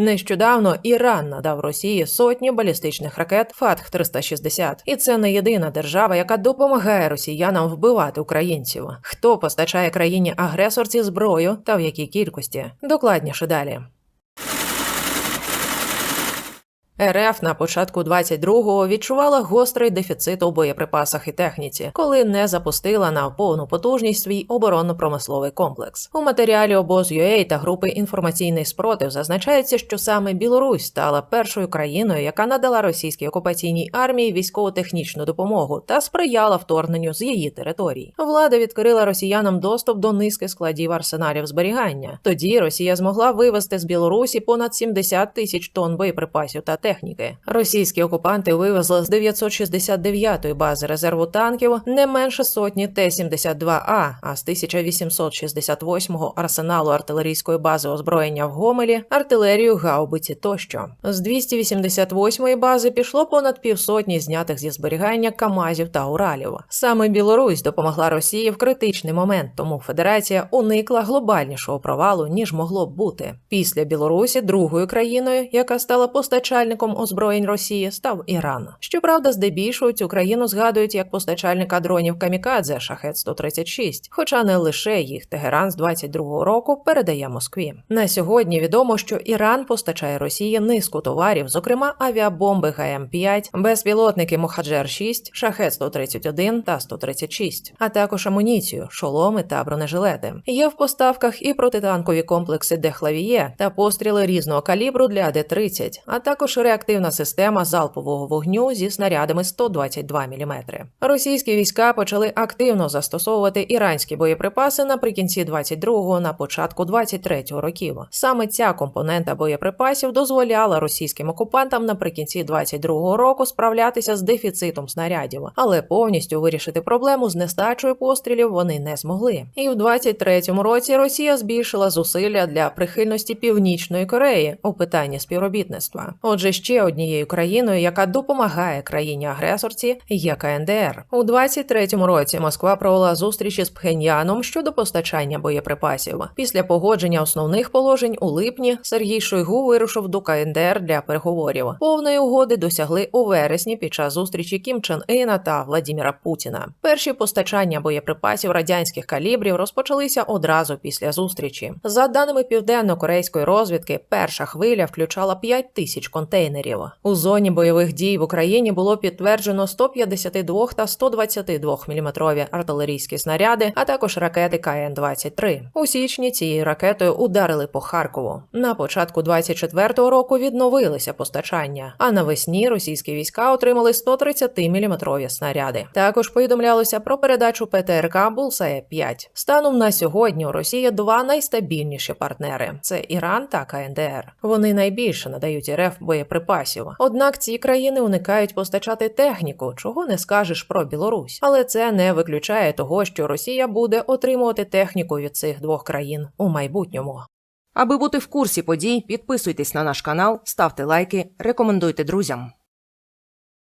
Нещодавно Іран надав Росії сотні балістичних ракет Фатх 360 і це не єдина держава, яка допомагає росіянам вбивати українців. Хто постачає країні агресорці зброю та в якій кількості? Докладніше далі. РФ на початку 22-го відчувала гострий дефіцит у боєприпасах і техніці, коли не запустила на повну потужність свій оборонно-промисловий комплекс. У матеріалі обоз.UA та групи інформаційний спротив зазначається, що саме Білорусь стала першою країною, яка надала російській окупаційній армії військово-технічну допомогу та сприяла вторгненню з її територій. Влада відкрила росіянам доступ до низки складів арсеналів зберігання. Тоді Росія змогла вивезти з Білорусі понад 70 тисяч тонн боєприпасів та техніки. Російські окупанти вивезли з 969-ї бази резерву танків не менше сотні Т-72А, а з 1868-го арсеналу артилерійської бази озброєння в Гомелі, артилерію гаубиці тощо. З 288-ї бази пішло понад півсотні знятих зі зберігання Камазів та Уралів. Саме Білорусь допомогла Росії в критичний момент, тому Федерація уникла глобальнішого провалу ніж могло б бути. Після Білорусі другою країною, яка стала постачальником озброєнь Росії, став Іран. Щоправда, здебільшого цю країну згадують як постачальника дронів Камікадзе Шахет 136 хоча не лише їх Тегеран з 22-го року передає Москві. На сьогодні відомо, що Іран постачає Росії низку товарів, зокрема авіабомби ГМ-5, безпілотники Мохаджер 6 Шахет 131 та 136, а також амуніцію, шоломи та бронежилети. Є в поставках і протитанкові комплекси Дехлавіє та постріли різного калібру для Д-30, а також реактивна система залпового вогню зі снарядами 122 мм. Російські війська почали активно застосовувати іранські боєприпаси наприкінці 22-го на початку 23-го років. Саме ця компонента боєприпасів дозволяла російським окупантам наприкінці 22-го року справлятися з дефіцитом снарядів, але повністю вирішити проблему з нестачою пострілів вони не змогли. І в 23-му році Росія збільшила зусилля для прихильності Північної Кореї у питанні співробітництва. Отже, ще однією країною, яка допомагає країні-агресорці, є КНДР. У 23-му році Москва провела зустрічі з Пхеньяном щодо постачання боєприпасів. Після погодження основних положень у липні Сергій Шойгу вирушив до КНДР для переговорів. Повної угоди досягли у вересні під час зустрічі Кім Чен Іна та Владіміра Путіна. Перші постачання боєприпасів радянських калібрів розпочалися одразу після зустрічі. За даними південно-корейської розвідки, перша хвиля включала 5 тисяч контейнерів. У зоні бойових дій в Україні було підтверджено 152 та 122 мм артилерійські снаряди, а також ракети КН-23. У січні цією ракетою ударили по Харкову. На початку 24-го року відновилися постачання, а навесні російські війська отримали 130 мм снаряди. Також повідомлялося про передачу ПТРК Булсає 5 Станом на сьогодні у Росії два найстабільніші партнери: це Іран та КНДР. Вони найбільше надають РФ боєприпасів. Однак ці країни уникають постачати техніку, чого не скажеш про Білорусь. Але це не виключає того, що Росія буде отримувати техніку від цих двох країн у майбутньому. Аби бути в курсі подій, підписуйтесь на наш канал, ставте лайки, рекомендуйте друзям.